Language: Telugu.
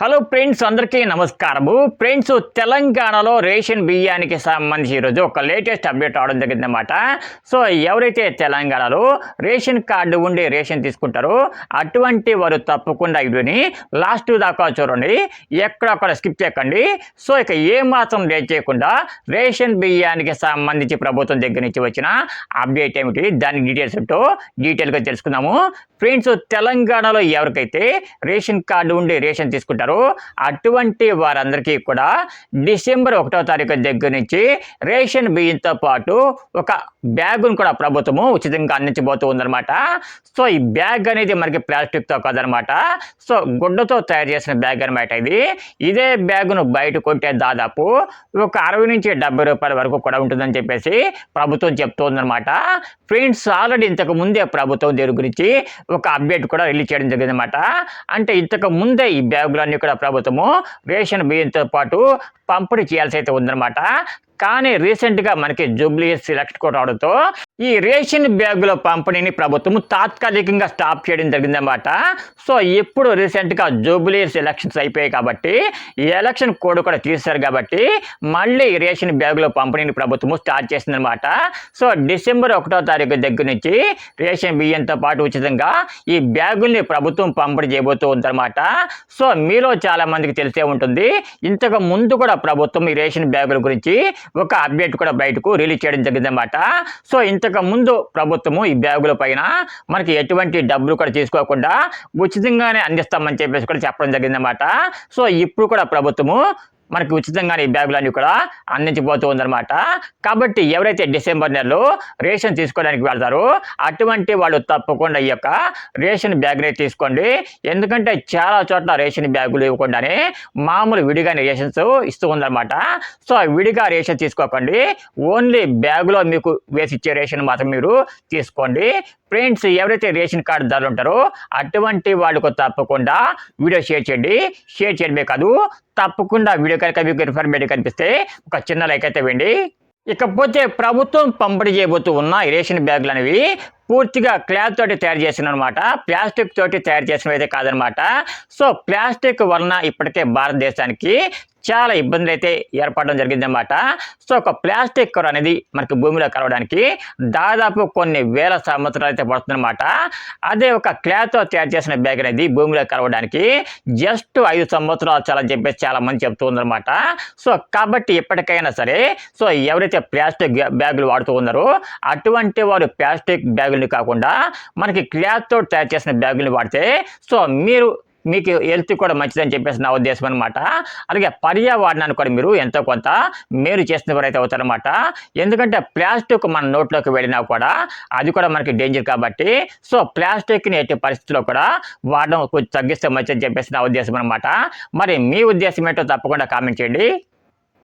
హలో ఫ్రెండ్స్ అందరికీ నమస్కారము. ఫ్రెండ్స్ తెలంగాణలో రేషన్ బియ్యానికి సంబంధించి ఈరోజు ఒక లేటెస్ట్ అప్డేట్ అవడం జరిగిందన్నమాట. సో ఎవరైతే తెలంగాణలో రేషన్ కార్డు ఉండి రేషన్ తీసుకుంటారో అటువంటి వారు తప్పకుండా వీడియోని లాస్ట్ దాకా చూడండి. ఎక్కడొక్కడ స్కిప్ చేయకండి. సో ఇక ఏ మాత్రం లేట్ చేయకుండా రేషన్ బియ్యానికి సంబంధించి ప్రభుత్వం దగ్గర నుంచి వచ్చిన అప్డేట్ ఏమిటి దాని డీటెయిల్స్ ఏంటో డీటెయిల్గా తెలుసుకుందాము. ఫ్రెండ్స్ తెలంగాణలో ఎవరికైతే రేషన్ కార్డు ఉండి రేషన్ తీసుకుంటారు అటువంటి వారందరికీ కూడా డిసెంబర్ ఒకటో తారీఖు దగ్గర నుంచి రేషన్ బియ్యంతో పాటు ఒక బ్యాగును కూడా ప్రభుత్వము ఉచితంగా అందించబోతూ ఉందన్నమాట. సో ఈ బ్యాగ్ అనేది మనకి ప్లాస్టిక్తో కాదనమాట సో గుడ్డతో తయారు చేసిన బ్యాగ్ అనమాట ఇది. ఇదే బ్యాగును బయట కొంటే దాదాపు ఒక అరవై నుంచి డెబ్బై రూపాయల వరకు కూడా ఉంటుందని చెప్పేసి ప్రభుత్వం చెప్తోందనమాట ఫ్రెండ్స్ ఆల్రెడీ ఇంతకు ముందే ప్రభుత్వం దీని గురించి ఒక అప్డేట్ కూడా రిలీజ్ చేయడం జరిగిందనమాట అంటే ఇంతకు ముందే ఈ బ్యాగులన్నీ కూడా ప్రభుత్వము రేషన్ బియ్యంతో పాటు పంపిణీ చేయాల్సి అయితే ఉందన్నమాట. కానీ రీసెంట్గా మనకి జూబ్లీ సెలెక్ట్ కూడా అవడంతో ఈ రేషన్ బ్యాగుల పంపిణీని ప్రభుత్వం తాత్కాలికంగా స్టాప్ చేయడం జరిగిందన్నమాట. సో ఇప్పుడు రీసెంట్గా జూబ్లీస్ ఎలక్షన్స్ అయిపోయాయి కాబట్టి ఈ ఎలక్షన్ కోడ్ కూడా తీశారు కాబట్టి మళ్ళీ ఈ రేషన్ బ్యాగుల పంపిణీని ప్రభుత్వం స్టార్ట్ చేసిందనమాట సో డిసెంబర్ ఒకటో తారీఖు దగ్గర నుంచి రేషన్ బియ్యంతో పాటు ఉచితంగా ఈ బ్యాగుల్ని ప్రభుత్వం పంపిణీ చేయబోతూ ఉందన్నమాట. సో మీలో చాలామందికి తెలిసే ఉంటుంది. ఇంతకు ముందు కూడా ప్రభుత్వం ఈ రేషన్ బ్యాగుల గురించి ఒక అప్డేట్ కూడా బయటకు రిలీజ్ చేయడం జరిగిందన్నమాట. సో ఇంతకు ముందు ప్రభుత్వము ఈ బ్యాగుల పైన మనకి ఎటువంటి డబ్బులు కూడా తీసుకోకుండా ఉచితంగానే అందిస్తామని చెప్పేసి కూడా చెప్పడం జరిగిందన్నమాట. సో ఇప్పుడు కూడా ప్రభుత్వము మనకి ఉచితంగానే ఈ బ్యాగులన్నీ కూడా అందించబోతూ ఉందన్నమాట. కాబట్టి ఎవరైతే డిసెంబర్ నెలలో రేషన్ తీసుకోవడానికి వెళ్తారో అటువంటి వాళ్ళు తప్పకుండా ఈ యొక్క రేషన్ బ్యాగ్నే తీసుకోండి. ఎందుకంటే చాలా చోట్ల రేషన్ బ్యాగులు ఇవ్వకుండానే మామూలు విడిగానే రేషన్స్ ఇస్తూ ఉందన్నమాట. సో విడిగా రేషన్ తీసుకోకండి. ఓన్లీ బ్యాగులో మీకు వేసి ఇచ్చే రేషన్ మాత్రం మీరు తీసుకోండి. ఫ్రెండ్స్ ఎవరైతే రేషన్ కార్డు ఉంటారో అటువంటి వాళ్ళకు తప్పకుండా వీడియో షేర్ చేయండి. షేర్ చేయడమే కాదు తప్పకుండా వీడియో కనుక మీకు ఇన్ఫర్మేటివ్ కనిపిస్తే ఒక చిన్న లైక్ అయితే వేయండి. ఇకపోతే ప్రభుత్వం పంపిణీ చేయబోతూ ఉన్న రేషన్ బ్యాగులు అనేవి పూర్తిగా క్లాత్ తోటి తయారు చేసిన అనమాట ప్లాస్టిక్ తోటి తయారు చేసినవి అయితే కాదనమాట సో ప్లాస్టిక్ వలన ఇప్పటికే భారతదేశానికి చాలా ఇబ్బందులు అయితే ఏర్పడడం జరిగిందన్నమాట. సో ఒక ప్లాస్టిక్ కవర్ అనేది మనకి భూమిలో కలవడానికి దాదాపు కొన్ని వేల సంవత్సరాలు అయితే పడుతుందన్నమాట. అదే ఒక క్లాత్తో తయారు చేసిన బ్యాగ్ అనేది భూమిలో కలవడానికి జస్ట్ ఐదు సంవత్సరాలు చాలా అని చెప్పేసి చాలా మంది చెప్తూ ఉందన్నమాట సో కాబట్టి ఎప్పటికైనా సరే సో ఎవరైతే ప్లాస్టిక్ బ్యాగులు వాడుతూ ఉన్నారో అటువంటి వారు ప్లాస్టిక్ బ్యాగుల్ని కాకుండా మనకి క్లాత్తో తయారు చేసిన బ్యాగుల్ని వాడితే సో మీరు మీకు హెల్త్ కూడా మంచిదని చెప్పేసి నా ఉద్దేశం అనమాట అలాగే పర్యావరణాన్ని కూడా మీరు ఎంతో కొంత మేలు చేసిన వారైతే అవుతారనమాట ఎందుకంటే ప్లాస్టిక్ మన నోట్లోకి వెళ్ళినా కూడా అది కూడా మనకి డేంజర్ కాబట్టి సో ప్లాస్టిక్ని ఎట్టి పరిస్థితుల్లో కూడా వాడడం కొంచెం తగ్గిస్తే మంచిదని చెప్పేసి నా ఉద్దేశం అనమాట మరి మీ ఉద్దేశం ఏంటో తప్పకుండా కామెంట్ చేయండి.